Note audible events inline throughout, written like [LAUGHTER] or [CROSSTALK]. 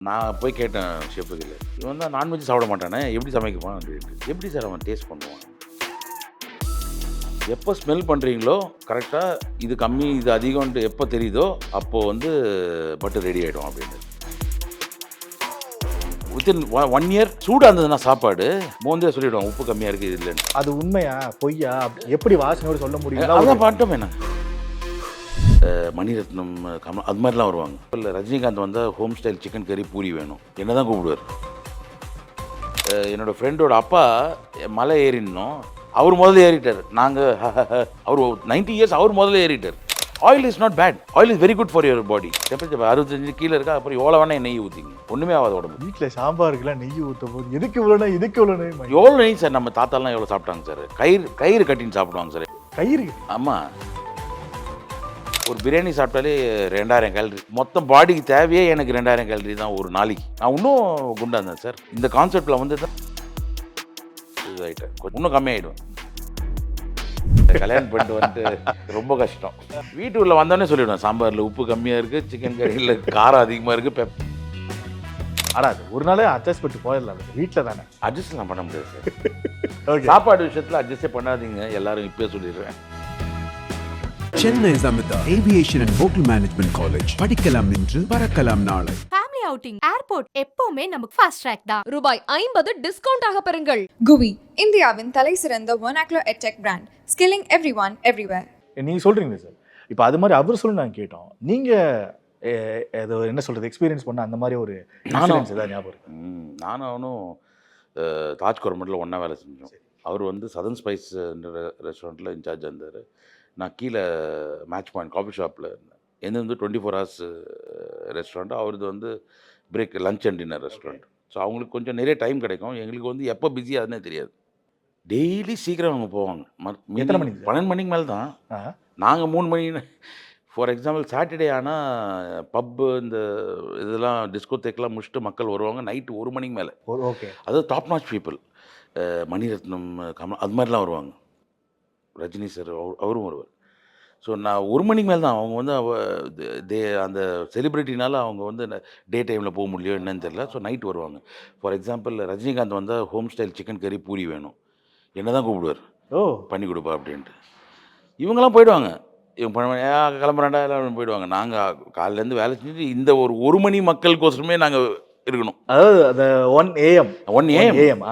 நான் போய் கேட்டேன் ஷெஃபுக்கு இவன் தான் நான்வெஜ் சாப்பிட மாட்டானே எப்படி சமைக்குவான்? அப்படின்ட்டு. எப்படி சார் அவன் டேஸ்ட் பண்ணுவான்? எப்போ ஸ்மெல் பண்ணுறீங்களோ கரெக்டாக இது கம்மி இது அதிகம்ன்ட்டு எப்போ தெரியுதோ அப்போது வந்து பட்டு ரெடி ஆகிடும் அப்படின்னு வித்தின் ஒன் இயர் சூடாக இருந்ததுன்னா சாப்பாடு மோந்தே சொல்லிவிடுவோம் உப்பு கம்மியாக இருக்குது இல்லைன்னு. அது உண்மையா பொய்யா? எப்படி வாசனையோடு சொல்ல முடியும் அதான் பண்ணிட்டோமே நாங்கள் மணிரத்னம் கமல் அது மாதிரிலாம் வருவாங்க. இல்லை ரஜினிகாந்த் வந்தால் ஹோம் ஸ்டைல் சிக்கன் கறி பூரி வேணும். என்ன தான் கூப்பிடுவார். அஹ் என்னோட ஃப்ரெண்டோட அப்பா மலை ஏறினோம் அவர் முதல்ல ஏறிட்டார். நாங்கள் [LAUGHS] அவர் நைன்டி இயர்ஸ் அவர் முதல்ல ஏறிட்டார். Oil is not bad oil is very good for your body temperature அறுபத்தஞ்சு கீழே இருக்கா அப்புறம் எவ்வளோ வேணால் நெய் ஊற்றிங்க ஒன்றுமே ஆகாது உடம்பு வீட்டில் சாம்பாருக்குலாம் நெய் ஊற்றும் போது எதுக்கு இவ்வளோ நெய் இதுக்கு இவ்வளோ நெய்? எவ்வளோ நெய் சார்? நம்ம தாத்தாலாம் எவ்வளோ சாப்பிட்டாங்க சார்? கயிறு கயிறு கட்டின்னு சாப்பிடுவாங்க சார். கயிறு ஆமாம் ஒரு பிரியாணி சாப்பிட்டாலே ரெண்டாயிரம் கேலரி மொத்தம் பாடிக்கு தேவையே எனக்கு ரெண்டாயிரம் கேலரி தான் ஒரு நாளைக்கு. நான் இன்னும் குண்டா இருந்தேன் சார் இந்த கான்செப்டில் வந்து தான் கொஞ்சம் இன்னும் கம்மியாயிடும். கல்யாணம் பண்ணிட்டு வந்துட்டு ரொம்ப கஷ்டம். வீட்டுக்குள்ள வந்தோடனே சொல்லிவிடுவேன் சாம்பாரில் உப்பு கம்மியாக இருக்குது சிக்கன் கறியில் காரம் அதிகமாக இருக்குது பெப். ஆனால் அது ஒரு நாளே அட்ஜஸ்ட் பண்ணிட்டு போயிடலாம் வீட்டில் தானே. அட்ஜஸ்ட்லாம் பண்ண முடியாது சார் [LAUGHS] சாப்பாடு விஷயத்தில் அட்ஜஸ்டே பண்ணாதீங்க. எல்லாரும் இப்பயே சொல்லிடுறேன். Chennai Amrita aviation and hotel management college படிக்கலாம் இன்று பறக்கலாம் நாளை. ஃபேமிலி அவுட்டிங் ஏர்போர்ட் எப்பவுமே நமக்கு ஃபாஸ்ட் ட்ராக் தான். ரூபாய் ஐம்பது டிஸ்கவுண்ட் ஆக பெறுங்கள். குவி இந்தியாவின் தலை சிறந்த ஒனாக்லோ edtech brand skilling every one everywhere நீங்கள் சொல்கிறீங்க சார். இப்போ அது மாதிரி அவர் சொல்லி நாங்கள் கேட்டோம். நீங்கள் அது என்ன சொல்கிறது எக்ஸ்பீரியன்ஸ் பண்ண அந்த மாதிரி ஒரு நானும். ஏதாவது ஞாபகம் நானும் அவனும் தாஜ் கோரமெண்டில் ஒன்றா வேலை செஞ்சோம். அவர் வந்து சதன் ஸ்பைஸ் ரெஸ்டாரண்ட்டில் இன்சார்ஜ் இருந்தார். நான் கீழே மேட்ச் பாயிண்ட் காஃபி ஷாப்பில் இருந்தேன். எந்த வந்து டுவெண்ட்டி ஃபோர் ஹவர்ஸ் ரெஸ்டாரண்ட் அவரது வந்து break lunch and dinner restaurant so அவங்களுக்கு கொஞ்சம் நிறைய டைம் கிடைக்கும். எங்களுக்கு வந்து எப்போ பிஸி ஆகுதுன்னே தெரியாது. டெய்லி சீக்கிரம் அவங்க போவாங்க. எத்தனை மணிக்கு? பன்னெண்டு மணிக்கு மேலே தான். நாங்கள் மூணு மணி ஃபார் எக்ஸாம்பிள் சாட்டர்டே ஆனால் பப்பு இந்த இதெல்லாம் டிஸ்கோத்தேக்கெலாம் முடிச்சுட்டு மக்கள் வருவாங்க. நைட்டு ஒரு மணிக்கு மேலே. ஓகே அதாவது top notch people Maniratnam Kamal அது மாதிரிலாம் வருவாங்க. ரஜினி சார் அவரும் வருவார் ஸோ நான் ஒரு மணிக்கு மேலே தான் அவங்க வந்து தே அந்த செலிப்ரிட்டினால அவங்க வந்து டே டைமில் போக முடியலையோ என்னன்னு தெரியல. ஸோ நைட் வருவாங்க. ஃபார் எக்ஸாம்பிள் ரஜினிகாந்த் வந்தால் ஹோம் ஸ்டைல் சிக்கன் கறி பூரி வேணும். என்ன தான் கூப்பிடுவார். ஓ. பண்ணி கொடுப்பா அப்படின்ட்டு. இவங்கெல்லாம் போயிடுவாங்க. இவங்க பண்ண கிளம்புறாண்டா எல்லாம் போயிடுவாங்க. நாங்கள் காலையிலேருந்து வேலை செஞ்சுட்டு இந்த ஒரு ஒரு மணி மக்களுக்கோசரமே நாங்கள் இருக்கணும். அதாவது அந்த one AM one AM AM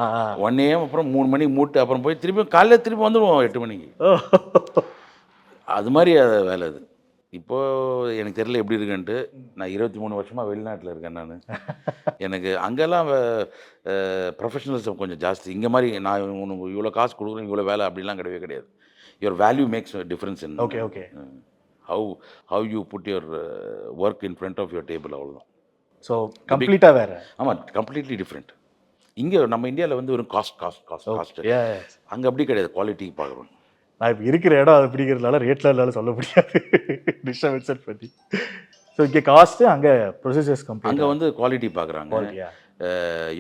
one AM அப்புறம் மூணு மணிக்கு மூட்டு அப்புறம் போய் திருப்பி காலையில் திருப்பி வந்துடுவோம் எட்டு மணிக்கு. அது மாதிரி அது வேலை அது. இப்போது எனக்கு தெரியல எப்படி இருக்குன்ட்டு நான் இருபத்தி மூணு வருஷமாக வெளிநாட்டில் இருக்கேன் நான். எனக்கு அங்கெல்லாம் ப்ரொஃபஷனலிசம் கொஞ்சம் ஜாஸ்தி. இங்கே மாதிரி நான் உனக்கு இவ்வளோ காசு கொடுக்குறேன் இவ்வளோ வேலை அப்படிலாம் கிடையவே கிடையாது. Your value makes difference in Okay, okay. How how you put your work in front of your table அவ்வளோதான் ஸோ கம்ப்ளீட்டாக வேற. ஆமாம் கம்ப்ளீட்லி டிஃப்ரெண்ட் இங்கே நம்ம இந்தியாவில் வந்து ஒரு காஸ்ட் காஸ்ட் காஸ்ட் காஸ்ட். அங்கே அப்படி கிடையாது குவாலிட்டி பார்க்குறோம் நான் இப்போ இருக்கிற இடம் அது பிடிக்கிறதுனால ரேட்ல எல்லாம் சொல்ல முடியாது. டிஷ்ஷை வெப்சைட் பண்ணி ஸோ இங்கே காஸ்ட்டு அங்கே ப்ரொசீஜர்ஸ் கம்ப்ளீட் அங்கே வந்து குவாலிட்டி பார்க்குறாங்க.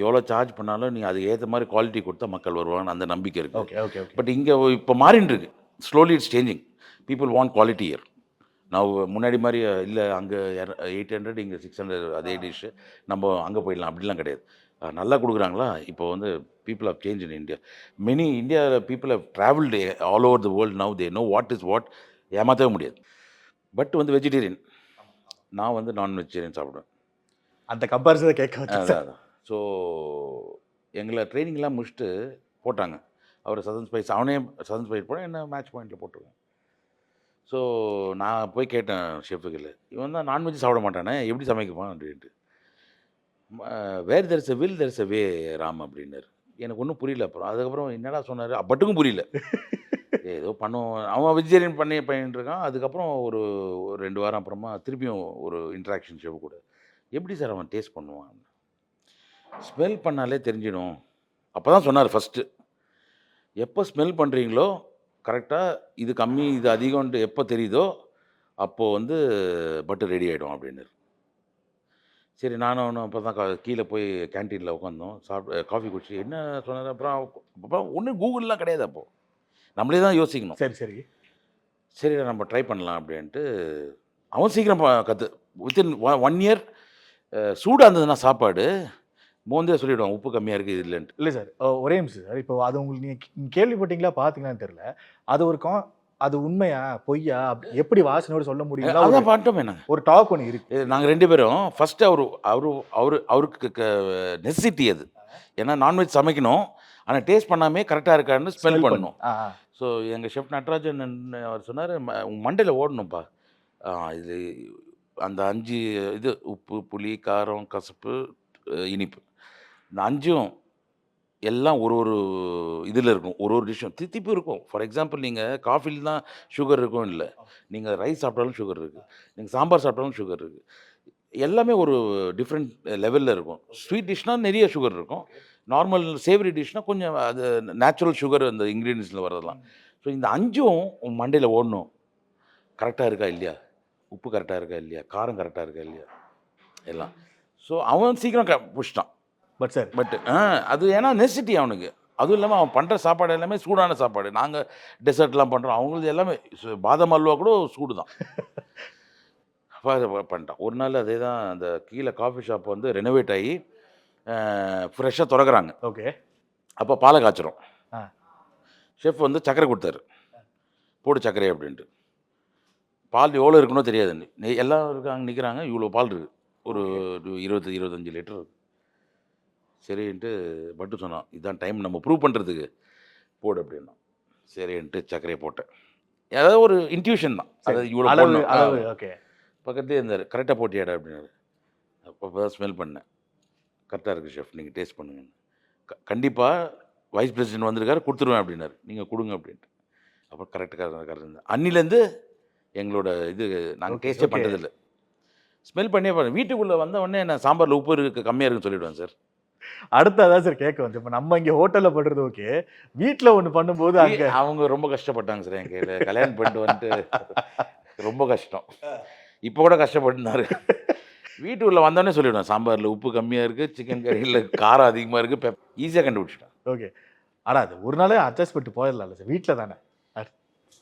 எவ்வளோ சார்ஜ் பண்ணாலும் நீ அதுக்கு ஏற்ற மாதிரி குவாலிட்டி கொடுத்தா மக்கள் வருவாங்கன்னு அந்த நம்பிக்கை இருக்குது ஓகே ஓகே பட் இங்கே இப்போ மாறின்னு இருக்கு. Slowly it's changing people want quality year நான் முன்னாடி மாதிரி இல்லை அங்கே எயிட் ஹண்ட்ரட் இங்கே சிக்ஸ் ஹண்ட்ரட் அதே டிஷ்ஷு நம்ம அங்கே போயிடலாம். அப்படிலாம் கிடையாது. நல்லா கொடுக்குறாங்களா? இப்போ வந்து people of change in India many இந்தியாவில் people have travelled all over the world now they know what is what ஏமாற்றவே முடியாது. பட் வந்து வெஜிடேரியன் நான் வந்து நான் வெஜிடேரியன் சாப்பிடுவேன். அந்த கம்பேரிசனை கேட்க அதான் ஸோ எங்களை ட்ரைனிங்லாம் முடிச்சுட்டு போட்டாங்க. அவர் சதன் ஸ்பைஸ் அவனே சதன் ஸ்பைஸ் போட என்ன மேட்ச் பாயிண்டில் போட்டிருக்கேன் ஸோ நான் போய் கேட்டேன் ஷெஃபுக்கில் இவன் தான் நான்வெஜ் சாப்பிட மாட்டானே? எப்படி சமைக்குவான்? அப்படின்ட்டு. Where there's a will there's a way Ram அப்படின்னாரு. எனக்கு ஒன்றும் புரியல அப்புறம். அதுக்கப்புறம் என்னடா சொன்னார்? பட்டுக்கும் புரியல. [LAUGHS] ஏதோ பண்ணுவோம் அவன் வெஜிடேரியன் பண்ணி பண்ணிட்டு இருக்கான். அதுக்கப்புறம் ஒரு ஒரு ரெண்டு வாரம் அப்புறமா திருப்பியும் ஒரு இன்ட்ராக்ஷன் ஷெஃப் கூட. எப்படி சார் அவன் டேஸ்ட் பண்ணுவான்? ஸ்மெல் பண்ணாலே தெரிஞ்சிடும். அப்போ தான் சொன்னார் ஃபஸ்ட்டு எப்போ ஸ்மெல் பண்ணுறீங்களோ கரெக்டாக இது கம்மி இது அதிகம்ன்ட்டு எப்போ தெரியுதோ அப்போது வந்து பட்டு ரெடி ஆகிடும் அப்படின்னு சரி நானும் அவனும் அப்போ தான் கீழே போய் கேன்டீனில் உட்காந்தோம் சாப்பிட்டு காஃபி குடிச்சு என்ன சொன்னார்? அப்புறம் அப்புறம் ஒன்றும் கூகுள்லாம் கிடையாது அப்போது நம்மளே தான் யோசிக்கணும். சரி சரி. சரி நம்ம ட்ரை பண்ணலாம் அப்படின்ட்டு அவன் சீக்கிரம் கற்று வித்தின் ஒன் இயர் சூடாக இருந்ததுன்னா சாப்பாடு மோந்தே சொல்லிவிடுவாங்க உப்பு கம்மியாக இருக்குது இது இல்லைன்ட்டு. இல்லை சார் ஒரே நிமிஷம் சார். இப்போ அது உங்களுக்கு நீங்கள் கேள்விப்பட்டீங்களா பார்த்தீங்களான்னு தெரியல. அது ஒரு கா அது உண்மையா பொய்யா எப்படி வாசனையோட சொல்ல முடியுங்களா அதான் பண்ணிட்டோமே நாங்கள் ஒரு டாக் ஒன்று இருக்கு. நாங்கள் ரெண்டு பேரும் ஃபஸ்ட்டு அவர் அவரு அவர் அவருக்கு நெசசிட்டி அது. ஏன்னா நான்வெஜ் சமைக்கணும் ஆனால் டேஸ்ட் பண்ணாமே கரெக்டாக இருக்கான்னு ஸ்மெல் பண்ணணும். ஸோ எங்கள் ஷெஃப் நடராஜன் அவர் சொன்னார் மண்டையில் ஓடணும்ப்பா இது அந்த அஞ்சு இது உப்பு புளி காரம் கசப்பு இனிப்பு. இந்த அஞ்சும் எல்லாம் ஒரு ஒரு இதில் இருக்கும். ஒரு ஒரு டிஷ்ஷும் தித்திப்பு இருக்கும். ஃபார் எக்ஸாம்பிள் நீங்கள் காஃபியில் தான் சுகர் இருக்கும் இல்லை. நீங்கள் ரைஸ் சாப்பிட்டாலும் சுகர் இருக்குது நீங்கள் சாம்பார் சாப்பிட்டாலும் சுகர் இருக்குது எல்லாமே ஒரு டிஃப்ரெண்ட் லெவலில் இருக்கும். ஸ்வீட் டிஷ்னால் நிறைய சுகர் இருக்கும். நார்மல் சேவரி டிஷ்னால் கொஞ்சம் அது நேச்சுரல் சுகர் அந்த இன்க்ரீடியன்ஸில் வரதெல்லாம். ஸோ இந்த அஞ்சும் உன் மண்டையில் ஓடணும். கரெக்டாக இருக்கா இல்லையா? உப்பு கரெக்டாக இருக்கா இல்லையா? காரம் கரெக்டாக இருக்கா இல்லையா? எல்லாம். ஸோ அவன் சீக்கிரம் க பிடிச்சிட்டான். பட் சார் பட் அது ஏன்னா நெசிட்டி அவனுக்கு. அதுவும் இல்லாமல் அவன் பண்ணுற சாப்பாடு எல்லாமே சூடான சாப்பாடு. நாங்கள் டெசர்ட்லாம் பண்ணுறோம் அவங்களுக்கு எல்லாமே பாதாம் அல்வா கூட சூடு தான் [LAUGHS] பண்ணிட்டான். ஒரு நாள் அதே தான் அந்த கீழே காஃபி ஷாப் வந்து ரெனோவேட் ஆகி ஃப்ரெஷ்ஷாக திறக்கிறாங்க. ஓகே அப்போ பாலை காய்ச்சிரும் ஆ. ஷெஃப் வந்து சர்க்கரை கொடுத்தாரு. போடு சர்க்கரை அப்படின்ட்டு. பால் எவ்வளோ இருக்குன்னோ தெரியாது. எல்லாம் இருக்காங்க நிற்கிறாங்க இவ்வளோ பால் இருக்குது ஒரு இருபது இருபத்தஞ்சி லிட்டர் இருக்கு. சரின்ட்டு பட்டு சொன்னான். இதுதான் டைம் நம்ம ப்ரூவ் பண்ணுறதுக்கு போடு அப்படின்னா. சரின்ட்டு சர்க்கரையை போட்டேன். ஏதாவது ஒரு இன்ட்யூஷன் தான். அதாவது இவ்வளோ அளவு. அளவு ஓகே பக்கத்துலேயே இருந்தார். கரெக்டாக போட்டியாடா அப்படின்னாரு. அப்போ ஸ்மெல் பண்ணேன். கரெக்டாக இருக்குது ஷெஃப் நீங்கள் டேஸ்ட் பண்ணுங்கன்னு. க கண்டிப்பாக வைஸ் பிரசிடென்ட் வந்திருக்காரு கொடுத்துருவேன் அப்படின்னாரு. நீங்கள் கொடுங்க அப்படின்ட்டு. அப்புறம் கரெக்டாக கரெக்டாக இருந்தேன் அன்னிலேருந்து எங்களோட இது நாங்கள் டேஸ்ட்டே. பண்ணுறதில்ல ஸ்மெல் பண்ணியே பாருங்க. வீட்டுக்குள்ளே வந்த உடனே நான் சாம்பாரில் உப்பு இருக்கு கம்மியாக இருக்குன்னு சொல்லிவிடுவேன் சார் அடுத்து அதான் சார் கேட்க வந்து இப்போ நம்ம இங்கே ஹோட்டலில் பண்ணுறது ஓகே வீட்டில் ஒன்று பண்ணும்போது அங்கே அவங்க ரொம்ப கஷ்டப்பட்டாங்க சார் என் கையில். கல்யாணம் பண்ணிட்டு வந்துட்டு ரொம்ப கஷ்டம். இப்போ கூட கஷ்டப்பட்டுனாரு. வீட்டுக்குள்ளே வந்தோடனே சொல்லிவிடுவேன் சாம்பாரில் உப்பு கம்மியாக இருக்குது சிக்கன் கறியில் காரம் அதிகமாக இருக்குது பெப் ஈஸியாக கண்டுபிடிச்சிட்டேன். ஓகே ஆனால் அது ஒரு நாளே அட்ஜஸ்ட் பண்ணிட்டு போயிடலாம்ல சார் வீட்டில் தானே.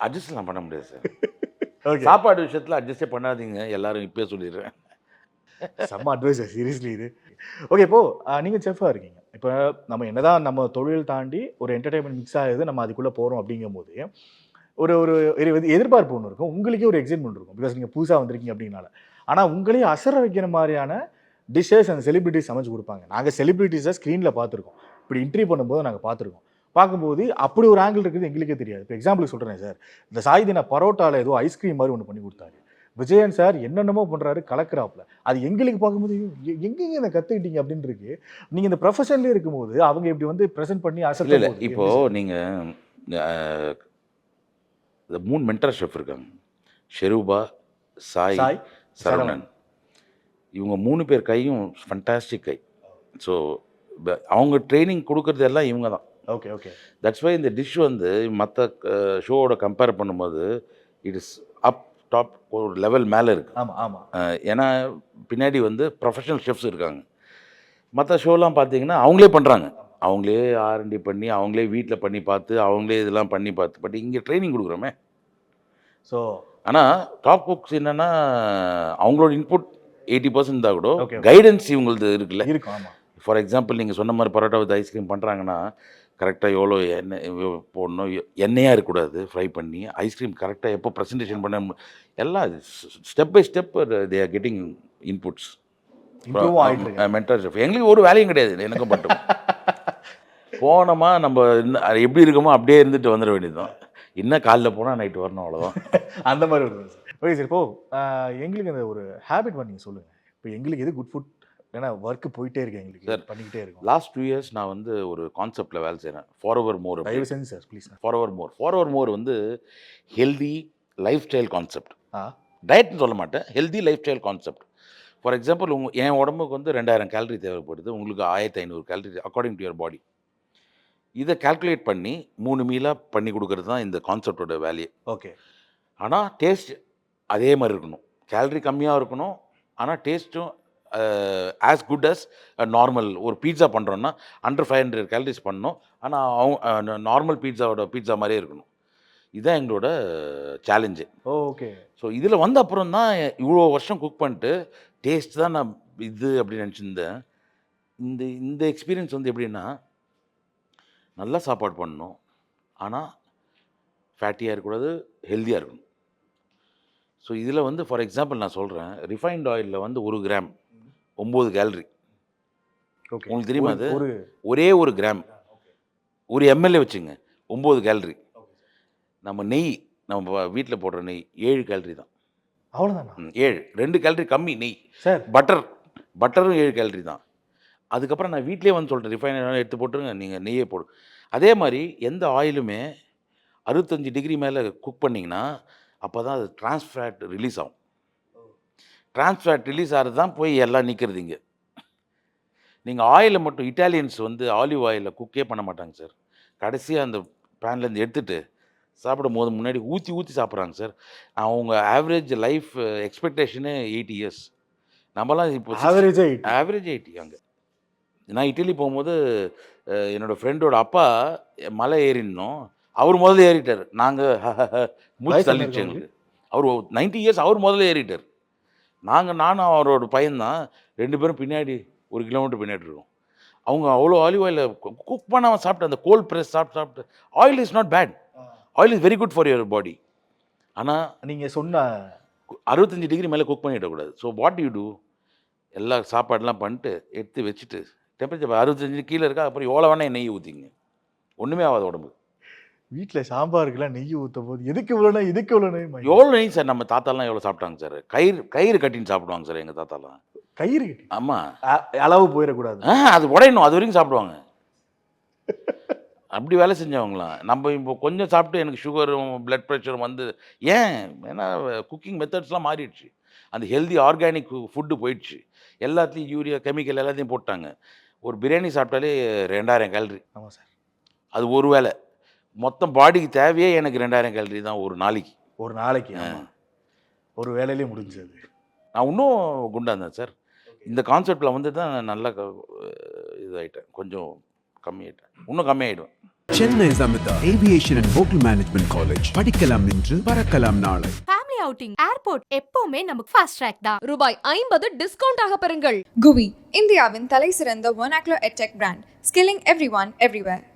அட்ஜஸ்ட்லாம் பண்ண முடியாது சார் [LAUGHS] சாப்பாடு விஷயத்தில் அட்ஜஸ்டே பண்ணாதீங்க. எல்லாரும் இப்பயே சொல்லிடுறேன். செம்ம அட்வைஸ் சீரியஸ்லி இது. ஓகே இப்போ நீங்கள் செஃப்பாக இருக்கீங்க. இப்போ நம்ம என்னதான் நம்ம தொழில் தாண்டி ஒரு என்டர்டைன்மெண்ட் மிக்ஸ் ஆகுது நம்ம அதுக்குள்ளே போகிறோம் அப்படிங்கும்போது ஒரு ஒரு ஒரு எதிர்பார்ப்பு ஒன்று இருக்கும். உங்களுக்கே ஒரு எக்ஸைட்மெண்ட் இருக்கும். பிகாஸ் நீங்கள் புதுசாக வந்திருக்கீங்க அப்படின்னால. ஆனால் உங்களையும் அசர வைக்கிற மாதிரியான டிஷ்ஷஸ் அந்த செலிபிரிட்டிஸ் சமைச்சு கொடுப்பாங்க. நாங்கள் செலிபிரிட்டிஸை ஸ்க்ரீனில் பார்த்துருக்கோம். இப்படி இன்ட்ரி பண்ணும்போது நாங்கள் பார்த்துருக்கோம். பார்க்கும்போது அப்படி ஒரு ஆங்கிள் இருக்குது எங்களுக்கே தெரியாது. இப்போ எக்ஸாம்பிள் சொல்கிறேன் சார் இந்த சாய்தினா பரோட்டாவில் ஏதோ ஐஸ்கிரீம் மாதிரி ஒன்று பண்ணி கொடுத்தாரு. விஜயன் சார் என்னென்னமோ பண்ணுறாரு கலக்கிறாப்புல. அது எங்களுக்கு பார்க்கும்போது எங்கெங்க இதை கற்றுக்கிட்டீங்க அப்படின்னு இருக்கு. நீங்கள் இந்த ப்ரொஃபஷன்லேயே இருக்கும்போது அவங்க இப்படி வந்து ப்ரெசென்ட் பண்ணி அசத்த இல்லை இப்போது நீங்கள் இந்த மூணு மென்டர் ஷெஃப் இருக்காங்க. ஷெரூபா சாய் சாய் சரவணன். இவங்க மூணு பேர் கையும் ஃபண்டாஸ்டிக் கை. ஸோ அவங்க ட்ரைனிங் கொடுக்கறது எல்லாம் இவங்க தான். ஓகே ஓகே தட்ஸ் வை இந்த டிஷ் வந்து மற்ற ஷோவோட கம்பேர் பண்ணும்போது இட் இஸ் அப் டாப் ஒரு லெவல் மேலே இருக்குது ஆமாம் ஆமாம் ஏன்னா பின்னாடி வந்து ப்ரொஃபஷனல் ஷெஃப்ஸ் இருக்காங்க. மற்ற ஷோலாம் பார்த்தீங்கன்னா அவங்களே பண்ணுறாங்க அவங்களே ஆர்என்டி பண்ணி அவங்களே வீட்டில் பண்ணி பார்த்து அவங்களே இதெல்லாம் பண்ணி பார்த்து. பட் இங்கே ட்ரைனிங் கொடுக்குறோமே. ஸோ ஆனால் டாப் குக்ஸ் என்னென்னா அவங்களோட இன்புட் எயிட்டி பர்சன்ட் தான் கூட. கைடன்ஸ் இவங்களது இருக்குல்ல. ஃபார் எக்ஸாம்பிள் நீங்கள் சொன்ன மாதிரி பரோட்டா வித் ஐஸ்கிரீம் பண்ணுறாங்கன்னா கரெக்டாக எவ்வளோ எண்ணெய் போடணும்? எண்ணெயாக இருக்கக்கூடாது. ஃப்ரை பண்ணி ஐஸ்கிரீம் கரெக்டாக எப்போ ப்ரெசன்டேஷன் பண்ண எல்லாம் step by step they are getting inputs improve ஆகிட்டு இருக்கு மென்டர் ஷெஃப் எங்களுக்கு ஒரு வேலையும் கிடையாது எனக்கும் மட்டும். [LAUGHS] போனோமா நம்ம எப்படி இருக்கோமோ அப்படியே இருந்துட்டு வந்துட வேண்டியதுதான். இன்னும் காலைல போனால் நைட்டு வரணும் அவ்வளோதான் [LAUGHS] அந்த மாதிரி வருது சார் ஓகே சார் இப்போ ஆஹ், எங்களுக்கு அந்த ஒரு ஹேபிட் பண்ணி சொல்லுங்கள் இப்போ எங்களுக்கு எது குட் ஃபுட் ஏன்னா ஒர்க்கு போயிட்டே இருக்கு எங்களுக்கு. Sir. பண்ணிக்கிட்டே இருக்கும். லாஸ்ட் டூ இயர்ஸ் நான் வந்து ஒரு கான்செப்டில் வேலை செய்கிறேன் ஃபார்வர் மோர் தயவு செஞ்சு sir please ஃபார்வர் more forward more வந்து ஹெல்தி லைஃப் ஸ்டைல் கான்செப்ட் ஆ டயட்னு சொல்ல மாட்டேன். Healthy life style concept for example உங்க என் உடம்புக்கு வந்து ரெண்டாயிரம் கேலரி தேவைப்படுது. உங்களுக்கு ஆயிரத்தி ஐநூறு calorie according to your body இதை கால்குலேட் பண்ணி மூணு மீலாக பண்ணி கொடுக்கறது தான் இந்த கான்செப்டோட வேல்யூ ஓகே ஆனால் டேஸ்ட் அதே மாதிரி இருக்கணும். கேலரி கம்மியாக இருக்கணும். ஆனால் டேஸ்ட்டும் ஆஸ் குட் அஸ் நார்மல் ஒரு பீட்சா பண்ணுறோன்னா அண்டர் ஃபைவ் ஹண்ட்ரட் கேலரிஸ் பண்ணணும். ஆனால் அவங்க நார்மல் பீட்சாவோட பீட்சா மாதிரியே இருக்கணும். இதுதான் எங்களோட சேலஞ்சு ஓகே ஸோ இதில் வந்த அப்புறம் தான் இவ்வளோ வருஷம் குக் பண்ணிட்டு டேஸ்ட் தான் நான் இது அப்படின்னு நினச்சிருந்தேன். இந்த இந்த எக்ஸ்பீரியன்ஸ் வந்து எப்படின்னா நல்லா சாப்பாடு பண்ணணும். ஆனால் ஃபேட்டியாக இருக்கக்கூடாது ஹெல்த்தியாக இருக்கணும். ஸோ இதில் வந்து ஃபார் எக்ஸாம்பிள் நான் சொல்கிறேன் ரிஃபைன்ட் ஆயிலில் வந்து ஒரு கிராம் ஒம்பது கேலரி உங்களுக்கு தெரியுமா அது? ஒரு ஒரே கிராம் ஒரு எம்எல்ஏ வச்சுங்க. ஒம்பது கேலரி நம்ம நெய் நம்ம வீட்டில் போடுற நெய் ஏழு கேலரி தான். அவ்வளவுதானா? ம், ஏழு. ரெண்டு கேலரி கம்மி நெய். சார் பட்டர் பட்டரும் ஏழு கேலரி தான். அதுக்கப்புறம் நான் வீட்டிலே வந்து சொல்கிறேன் ரிஃபைன் எடுத்து போட்டுருங்க நீங்கள் நெய்யே போடு. அதே மாதிரி எந்த ஆயிலுமே அறுபத்தஞ்சு டிகிரி மேலே குக் பண்ணிங்கன்னா அப்போ தான் அது டிரான்ஸ்ஃபேட் ரிலீஸ் ஆகும். டிரான்ஸ்ஃபேட் ரிலீஸ் ஆகிறது தான் போய் எல்லாம் நிற்கிறது இங்கே. நீங்கள் ஆயிலை மட்டும் இட்டாலியன்ஸ் வந்து ஆலிவ் ஆயிலில் குக்கே பண்ண மாட்டாங்க சார் கடைசியாக அந்த பேன்லேருந்து எடுத்துட்டு சாப்பிடும் போது முன்னாடி ஊற்றி ஊற்றி சாப்பிட்றாங்க சார் அவங்க ஆவரேஜ் லைஃப் எக்ஸ்பெக்டேஷனே எயிட்டி இயர்ஸ் நம்மலாம் இப்போ ஆவரேஜ் எயிட் ஆவரேஜ் எயிட்டி அங்கே. நான் இட்டலி போகும்போது அஹ், என்னோட ஃப்ரெண்டோட அப்பா மலை ஏறினோம். அவர் முதல்ல ஏறிட்டார். நாங்கள் [LAUGHS] மூச்சு தள்ளிடுச்சு எங்களுக்கு. அவர் நைன்டி இயர்ஸ் அவர் முதல்ல ஏறிட்டார். நாங்கள் நானும் அவரோட பையன்தான். ரெண்டு பேரும் பின்னாடி ஒரு கிலோமீட்டர் பின்னாடி இருக்கோம். அவங்க அவ்வளோ ஆலிவ் ஆயிலில் குக் பண்ணாமல் சாப்பிட்டு அந்த கோல்ட் ப்ரெஸ் சாப்பிட்டு சாப்பிட்டு oil is not bad oil is very good for your body ஆனால் நீங்க சொன்ன அறுபத்தஞ்சு டிகிரி மேலே குக் பண்ணிடக்கூடாது ஸோ வாட் யூ டூ எல்லா சாப்பாடெல்லாம் பண்ணிட்டு எடுத்து வச்சுட்டு டெம்பரேச்சர் அறுபத்தஞ்சு கீழே இருக்கா அப்புறம் எவ்வளோ வேணால் நெய் ஊற்றிங்க ஒன்றுமே ஆகாது உடம்பு வீட்ல சாம்பாருக்குலாம் நெய் ஊத்தும் போது எதுக்கு இவ்வளோ இதுக்கு இவ்வளோ நெய் மகி? எவ்வளோ நெய் சார்? நம்ம தாத்தாலாம் எவ்வளோ சாப்பிட்டாங்க சார்? கயிறு கயிறு கட்டின்னு சாப்பிடுவாங்க சார் எங்கள் தாத்தாலாம். கயிறு கட்டி. ஆமாம் அளவு போயிடக்கூடாது. ஆ அது உடையணும். அது வரைக்கும் சாப்பிடுவாங்க. அப்படி வேலை செஞ்சவங்களாம். நம்ம இப்போ கொஞ்சம் சாப்பிட்டு எனக்கு சுகரும் பிளட் ப்ரெஷரும் வந்து ஏன்? ஏன்னா குக்கிங் மெத்தட்ஸ்லாம் மாறிடுச்சு. அந்த ஹெல்தி ஆர்கானிக் ஃபுட்டு போயிடுச்சு. எல்லாத்துலேயும் யூரியா கெமிக்கல் எல்லாத்தையும் போட்டாங்க. ஒரு பிரியாணி சாப்பிட்டாலே ரெண்டாயிரம் கேலரி ஆமா சார். அது ஒரு வேளை. மொத்தம் பாடிக்கு தேவையே எனக்கு ரெண்டாயிரம் கேலரி தான் ஒரு நாளைக்கு. ஒரு நாளைக்கு ஆமா. ஒரு வேலையிலே முடிஞ்சது. நான் இன்னும் குண்டா இருந்தேன் சார். இந்த கான்செப்டில் வந்து தான் நான் நல்லா இதாயிட்டேன். கொஞ்சம் கம்மியாயிட்டேன். இன்னும் கம்மியாயிடுவேன். Chennai Amrita aviation and hotel management college படிக்கலாம் இன்று பறக்கலாம் நாளை. ஃபேமிலி அவுட்டிங் ஏர்போர்ட் எப்பவுமே நமக்கு ஃபாஸ்ட் ட்ராக் தான். ரூபாய் ஐம்பது டிஸ்கவுண்ட் ஆக பெறுங்கள். GUI, இந்தியாவின் தலை சிறந்த vernacular edtech brand, skilling everyone everywhere.